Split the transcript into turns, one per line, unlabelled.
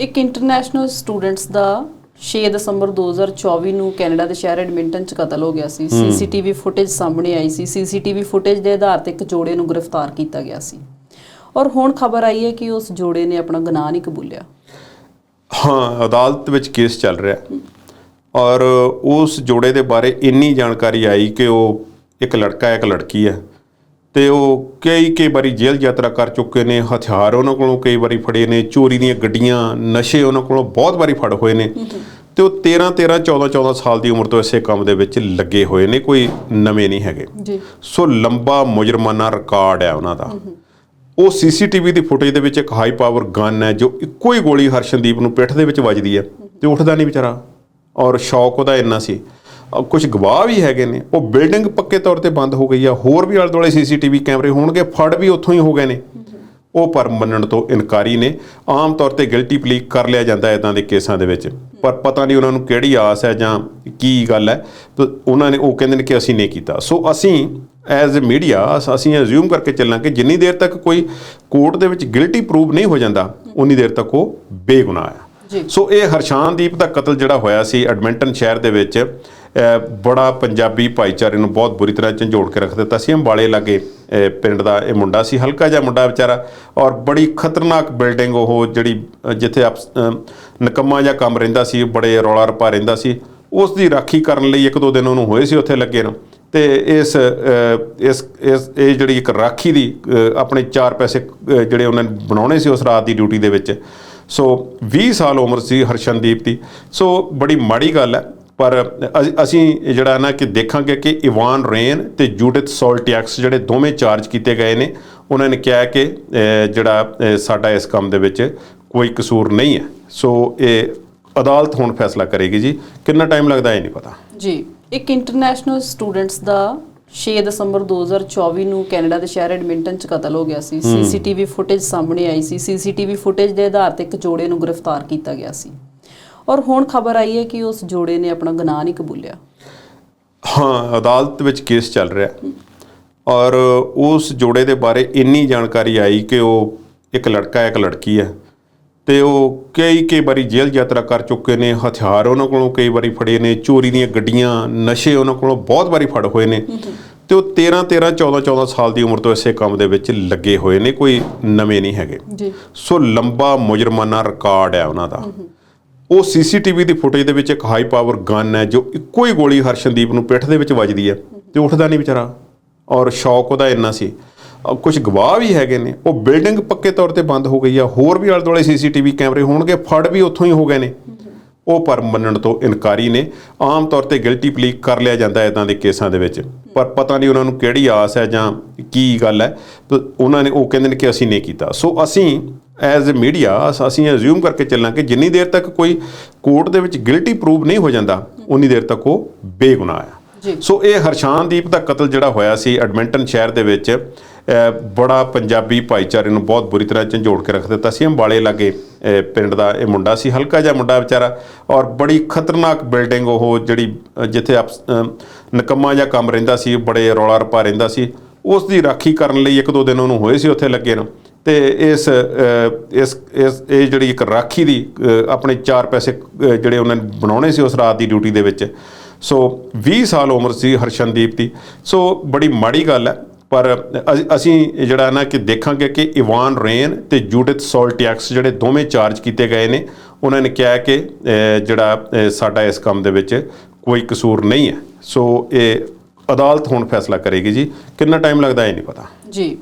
ਇੱਕ international students ਦਾ 6 ਦਸੰਬਰ 2024 ਨੂੰ Canada ਦੇ ਸ਼ਹਿਰ ਐਡਮਿੰਟਨ ਚ ਕਤਲ ਹੋ ਗਿਆ ਸੀ। ਸੀਸੀਟੀਵੀ ਫੁਟੇਜ ਸਾਹਮਣੇ ਆਈ ਸੀ। ਸੀਸੀਟੀਵੀ ਫੁਟੇਜ ਦੇ ਆਧਾਰ ਤੇ ਇੱਕ ਜੋੜੇ ਨੂੰ ਗ੍ਰਿਫਤਾਰ ਕੀਤਾ ਗਿਆ ਸੀ। ਔਰ ਹੁਣ ਖਬਰ ਆਈ ਹੈ ਕਿ ਉਸ ਜੋੜੇ ਨੇ ਆਪਣਾ ਗੁਨਾਹ ਨਹੀਂ ਕਬੂਲਿਆ।
ਹਾਂ ਅਦਾਲਤ ਵਿੱਚ ਕੇਸ ਚੱਲ ਰਿਹਾ। ਔਰ ਉਸ ਜੋੜੇ ਦੇ ਬਾਰੇ ਇੰਨੀ ਜਾਣਕਾਰੀ ਆਈ ਕਿ ਉਹ ਇੱਕ ਲੜਕਾ ਹੈ ਇੱਕ ਲੜਕੀ ਹੈ। ਤੇ ਉਹ ਕਈ ਕਈ ਵਾਰੀ ਜੇਲ੍ਹ ਯਾਤਰਾ ਕਰ ਚੁੱਕੇ ਨੇ ਹਥਿਆਰ ਉਹਨਾਂ ਕੋਲੋਂ ਕਈ ਵਾਰੀ ਫੜੇ ਨੇ ਚੋਰੀ ਦੀਆਂ ਗੱਡੀਆਂ ਨਸ਼ੇ ਉਹਨਾਂ ਕੋਲੋਂ ਬਹੁਤ ਵਾਰੀ ਫੜ ਹੋਏ ਨੇ। ਤੇ ਉਹ 13 13 14 14 ਸਾਲ ਦੀ ਉਮਰ ਤੋਂ ਇਸੇ ਕੰਮ ਦੇ ਵਿੱਚ ਲੱਗੇ ਹੋਏ ਨੇ ਕੋਈ ਨਵੇਂ ਨਹੀਂ ਹੈਗੇ।
ਜੀ।
ਸੋ ਲੰਬਾ ਮੁਜਰਮਾਨਾ ਰਿਕਾਰਡ ਹੈ ਉਹਨਾਂ ਦਾ। ਉਹ ਸੀਸੀਟੀਵੀ ਦੀ ਫੁਟੇਜ ਦੇ ਵਿੱਚ ਇੱਕ ਹਾਈ ਪਾਵਰ ਗਨ ਹੈ ਜੋ ਇੱਕੋ ਹੀ ਗੋਲੀ ਹਰਸ਼ਨਦੀਪ ਨੂੰ ਪਿੱਠ ਦੇ ਵਿੱਚ ਵੱਜਦੀ ਹੈ। ਤੇ ਉੱਠਦਾ ਨਹੀਂ ਵਿਚਾਰਾ। ਔਰ ਸ਼ੌਕ ਉਹਦਾ ਇੰਨਾ ਸੀ ਕੁਝ ਗਵਾਹ ਵੀ ਹੈਗੇ ਨੇ। ਉਹ ਬਿਲਡਿੰਗ ਪੱਕੇ ਤੌਰ ਤੇ ਬੰਦ ਹੋ ਗਈ ਆ। ਹੋਰ ਵੀ ਆਲੇ ਦੁਆਲੇ ਸੀਸੀਟੀਵੀ ਕੈਮਰੇ ਹੋਣਗੇ। ਫੜ ਵੀ ਉੱਥੋਂ ਹੀ ਹੋ ਗਏ ਨੇ। ਉਹ ਪਰ ਮੰਨਣ ਤੋਂ ਇਨਕਾਰੀ ਨੇ। ਆਮ ਤੌਰ ਤੇ ਗਿਲਟੀ ਪਲੀ ਕਰ ਲਿਆ ਜਾਂਦਾ ਇਦਾਂ ਦੇ ਕੇਸਾਂ ਦੇ ਵਿੱਚ। ਪਰ ਪਤਾ ਨਹੀਂ ਉਹਨਾਂ ਨੂੰ ਕਿਹੜੀ ਆਸ ਹੈ ਜਾਂ ਕੀ ਗੱਲ ਹੈ। ਉਹਨਾਂ ਨੇ ਉਹ ਕਹਿੰਦੇ ਨੇ ਕਿ ਅਸੀਂ ਨਹੀਂ ਕੀਤਾ। ਸੋ ਅਸੀਂ ਐਜ਼ ਅ ਮੀਡੀਆ ਅਸੀਂ ਅਜ਼ਿਊਮ ਕਰਕੇ ਚੱਲਾਂਗੇ ਜਿੰਨੀ ਦੇਰ ਤੱਕ ਕੋਈ ਕੋਰਟ ਦੇ ਵਿੱਚ ਗਿਲਟੀ ਪ੍ਰੂਵ ਨਹੀਂ ਹੋ ਜਾਂਦਾ ਉਨੀ ਦੇਰ ਤੱਕ ਉਹ ਬੇਗੁਨਾਹ ਹੈ। ਸੋ ਇਹ ਹਰਸ਼ਾਨਦੀਪ ਦਾ ਕਤਲ ਜਿਹੜਾ ਹੋਇਆ ਸੀ ਐਡਮਿੰਟਨ ਸ਼ਹਿਰ ਦੇ ਵਿੱਚ ਬੜਾ ਪੰਜਾਬੀ ਭਾਈਚਾਰੇ ਨੂੰ ਬਹੁਤ ਬੁਰੀ ਤਰ੍ਹਾਂ ਝੰਜੋੜ ਕੇ ਰੱਖ ਦਿੱਤਾ ਸੀ। ਅੰਬਾਲੇ ਲਾਗੇ ਪਿੰਡ ਦਾ ਇਹ ਮੁੰਡਾ ਸੀ ਹਲਕਾ ਜਿਹਾ ਮੁੰਡਾ ਵਿਚਾਰਾ। ਔਰ ਬੜੀ ਖਤਰਨਾਕ ਬਿਲਡਿੰਗ ਉਹ ਜਿਹੜੀ ਜਿੱਥੇ ਆਪ ਅਹ, ਨਿਕੰਮਾ ਜਿਹਾ ਕੰਮ ਰਹਿੰਦਾ ਸੀ ਬੜੇ ਰੌਲਾ ਰੱਪਾ ਰਹਿੰਦਾ ਸੀ। ਉਸ ਦੀ ਰਾਖੀ ਕਰਨ ਲਈ ਇੱਕ ਦੋ ਦਿਨ ਉਹਨੂੰ ਹੋਏ ਸੀ ਉੱਥੇ ਲੱਗੇ ਨੂੰ। ਤੇ ਇਸ ਇਸ ਇਸ ਇਹ ਜਿਹੜੀ ਇੱਕ ਰਾਖੀ ਦੀ ਆਪਣੇ ਚਾਰ ਪੈਸੇ ਜਿਹੜੇ ਉਹਨਾਂ ਨੇ ਬਣਾਉਣੇ ਸੀ ਉਸ ਰਾਤ ਦੀ ਡਿਊਟੀ ਦੇ ਵਿੱਚ। ਸੋ 20 ਸਾਲ ਉਮਰ ਸੀ ਹਰਸ਼ਨਦੀਪ ਦੀ। ਸੋ ਬੜੀ ਮਾੜੀ ਗੱਲ ਹੈ। ਪਰ ਅਸੀਂ ਜਿਹੜਾ ਨਾ ਕਿ ਦੇਖਾਂਗੇ ਕਿ ਇਵਾਨ ਰੇਨ ਤੇ ਜੂਡਿਥ ਸੋਲਟਿਆਕਸ ਜਿਹੜੇ ਦੋਵੇਂ ਚਾਰਜ ਕੀਤੇ ਗਏ ਨੇ ਉਹਨਾਂ ਨੇ ਕਿਹਾ ਕਿ ਜਿਹੜਾ ਸਾਡਾ ਇਸ ਕੰਮ ਦੇ ਵਿੱਚ ਕੋਈ ਕਸੂਰ ਨਹੀਂ ਹੈ। ਸੋ ਇਹ ਅਦਾਲਤ ਹੁਣ ਫੈਸਲਾ ਕਰੇਗੀ ਜੀ। ਕਿੰਨਾ ਟਾਈਮ ਲੱਗਦਾ ਇਹ ਨਹੀਂ ਪਤਾ।
ਜੀ ਇੱਕ ਇੰਟਰਨੈਸ਼ਨਲ ਸਟੂਡੈਂਟਸ ਦਾ 6 ਦਸੰਬਰ 2024 ਨੂੰ ਕੈਨੇਡਾ ਦੇ ਸ਼ਹਿਰ ਐਡਮਿੰਟਨ ਚ ਕਤਲ ਹੋ ਗਿਆ ਸੀ। ਸੀਸੀਟੀਵੀ ਫੁਟੇਜ ਸਾਹਮਣੇ ਆਈ ਸੀ। ਸੀਸੀਟੀਵੀ ਫੁਟੇਜ ਦੇ ਆਧਾਰ ਤੇ ਇੱਕ ਜੋੜੇ ਨੂੰ ਗ੍ਰਿਫਤਾਰ ਕੀਤਾ ਗਿਆ ਸੀ। ਔਰ ਹੁਣ ਖਬਰ ਆਈ ਹੈ ਕਿ ਉਸ ਜੋੜੇ ਨੇ ਆਪਣਾ ਗੁਨਾਹ ਨਹੀਂ ਕਬੂਲਿਆ।
ਹਾਂ ਅਦਾਲਤ ਵਿੱਚ ਕੇਸ ਚੱਲ ਰਿਹਾ। ਔਰ ਉਸ ਜੋੜੇ ਦੇ ਬਾਰੇ ਇੰਨੀ ਜਾਣਕਾਰੀ ਆਈ ਕਿ ਉਹ ਇੱਕ ਲੜਕਾ ਇੱਕ ਲੜਕੀ ਹੈ। ਤੇ ਉਹ ਕਈ ਕਈ ਵਾਰੀ ਜੇਲ੍ਹ ਯਾਤਰਾ ਕਰ ਚੁੱਕੇ ਨੇ ਹਥਿਆਰ ਉਹਨਾਂ ਕੋਲੋਂ ਕਈ ਵਾਰੀ ਫੜੇ ਨੇ ਚੋਰੀ ਦੀਆਂ ਗੱਡੀਆਂ ਨਸ਼ੇ ਉਹਨਾਂ ਕੋਲੋਂ ਬਹੁਤ ਵਾਰੀ ਫੜ ਹੋਏ ਨੇ। ਤੇ ਉਹ 13 13 14 14 ਸਾਲ ਦੀ ਉਮਰ ਤੋਂ ਇਸੇ ਕੰਮ ਦੇ ਵਿੱਚ ਲੱਗੇ ਹੋਏ ਨੇ ਕੋਈ ਨਵੇਂ ਨਹੀਂ ਹੈਗੇ।
ਜੀ।
ਸੋ ਲੰਬਾ ਮੁਜਰਮਾਨਾ ਰਿਕਾਰਡ ਹੈ ਉਹਨਾਂ ਦਾ। ਉਹ ਸੀਸੀਟੀਵੀ ਦੀ ਫੁਟੇਜ ਦੇ ਵਿੱਚ ਇੱਕ ਹਾਈ ਪਾਵਰ ਗਨ ਹੈ ਜੋ ਇੱਕੋ ਹੀ ਗੋਲੀ ਹਰਸ਼ਨਦੀਪ ਨੂੰ ਪਿੱਠ ਦੇ ਵਿੱਚ ਵੱਜਦੀ ਹੈ ਤੇ ਉੱਠਦਾ ਨਹੀਂ ਵਿਚਾਰਾ ਔਰ ਸ਼ੌਕ ਉਹਦਾ ਇੰਨਾ ਸੀ। ਕੁਝ ਗਵਾਹ ਵੀ ਹੈਗੇ ਨੇ। ਉਹ ਬਿਲਡਿੰਗ ਪੱਕੇ ਤੌਰ ਤੇ ਬੰਦ ਹੋ ਗਈ ਆ। ਹੋਰ ਵੀ ਆਲੇ ਦੁਆਲੇ ਸੀਸੀਟੀਵੀ ਕੈਮਰੇ ਹੋਣਗੇ। ਫੜ ਵੀ ਉੱਥੋਂ ਹੀ ਹੋ ਗਏ ਨੇ। ਉਹ ਪਰ ਮੰਨਣ ਤੋਂ ਇਨਕਾਰੀ ਨੇ। ਆਮ ਤੌਰ ਤੇ ਗਿਲਟੀ ਪਲੀ ਕਰ ਲਿਆ ਜਾਂਦਾ ਇਦਾਂ ਦੇ ਕੇਸਾਂ ਦੇ ਵਿੱਚ। ਪਰ ਪਤਾ ਨਹੀਂ ਉਹਨਾਂ ਨੂੰ ਕਿਹੜੀ ਆਸ ਹੈ ਜਾਂ ਕੀ ਗੱਲ ਹੈ। ਉਹਨਾਂ ਨੇ ਉਹ ਕਹਿੰਦੇ ਨੇ ਕਿ ਅਸੀਂ ਨਹੀਂ ਕੀਤਾ। ਸੋ ਅਸੀਂ ਐਜ਼ ਅ ਮੀਡੀਆ ਅਸੀਂ ਅਜ਼ਿਊਮ ਕਰਕੇ ਚੱਲਾਂਗੇ ਜਿੰਨੀ ਦੇਰ ਤੱਕ ਕੋਈ ਕੋਰਟ ਦੇ ਵਿੱਚ ਗਿਲਟੀ ਪ੍ਰੂਵ ਨਹੀਂ ਹੋ ਜਾਂਦਾ ਉਨੀ ਦੇਰ ਤੱਕ ਉਹ ਬੇਗੁਨਾਹ ਹੈ
ਜੀ।
ਸੋ ਇਹ ਹਰਸ਼ਾਨਦੀਪ ਦਾ ਕਤਲ ਜਿਹੜਾ ਹੋਇਆ ਸੀ ਐਡਮਿੰਟਨ ਸ਼ਹਿਰ ਦੇ ਵਿੱਚ ਬੜਾ ਪੰਜਾਬੀ ਭਾਈਚਾਰੇ ਨੂੰ ਬਹੁਤ ਬੁਰੀ ਤਰ੍ਹਾਂ ਝੰਜੋੜ ਕੇ ਰੱਖ ਦਿੱਤਾ ਸੀ। ਅੰਬਾਲੇ ਲਾਗੇ ਪਿੰਡ ਦਾ ਇਹ ਮੁੰਡਾ ਸੀ ਹਲਕਾ ਜਿਹਾ ਮੁੰਡਾ ਵਿਚਾਰਾ ਔਰ ਬੜੀ ਖਤਰਨਾਕ ਬਿਲਡਿੰਗ ਉਹ ਜਿਹੜੀ ਜਿੱਥੇ ਨਿਕੰਮਾ ਜਿਹਾ ਕੰਮ ਰਹਿੰਦਾ ਸੀ ਬੜੇ ਰੌਲਾ ਰੱਪਾ ਰਹਿੰਦਾ ਸੀ। ਉਸ ਦੀ ਰਾਖੀ ਕਰਨ ਲਈ ਇੱਕ ਦੋ ਦਿਨ ਉਹਨੂੰ ਹੋਏ ਸੀ ਉੱਥੇ ਲੱਗੇ ਨੂੰ। ਤੇ ਇਸ ਇਸ ਇਸ, ਇਹ ਜਿਹੜੀ ਇੱਕ ਰਾਖੀ ਦੀ ਆਪਣੇ ਚਾਰ ਪੈਸੇ ਜਿਹੜੇ ਉਹਨਾਂ ਨੇ ਬਣਾਉਣੇ ਸੀ ਉਸ ਰਾਤ ਦੀ ਡਿਊਟੀ ਦੇ ਵਿੱਚ। ਸੋ 20 ਸਾਲ ਉਮਰ ਸੀ ਹਰਸ਼ਨਦੀਪ ਦੀ। ਸੋ ਬੜੀ ਮਾੜੀ ਗੱਲ ਹੈ, ਪਰ ਅ- ਅਸੀਂ ਜਿਹੜਾ ਨਾ ਕਿ ਦੇਖਾਂਗੇ ਕਿ ਇਵਾਨ ਰੇਨ ਤੇ ਜੂਡਿਥ ਸੋਲਟਿਆਕਸ ਜਿਹੜੇ ਦੋਵੇਂ ਚਾਰਜ ਕੀਤੇ ਗਏ ਨੇ, ਉਹਨਾਂ ਨੇ ਕਿਹਾ ਕਿ ਜਿਹੜਾ ਸਾਡਾ ਇਸ ਕੰਮ ਦੇ ਵਿੱਚ ਕੋਈ ਕਸੂਰ ਨਹੀਂ ਹੈ। ਸੋ ਇਹ ਅਦਾਲਤ ਹੁਣ ਫੈਸਲਾ ਕਰੇਗੀ ਜੀ। ਕਿੰਨਾ ਟਾਈਮ ਲੱਗਦਾ ਇਹ ਨਹੀਂ ਪਤਾ?
ਜੀ।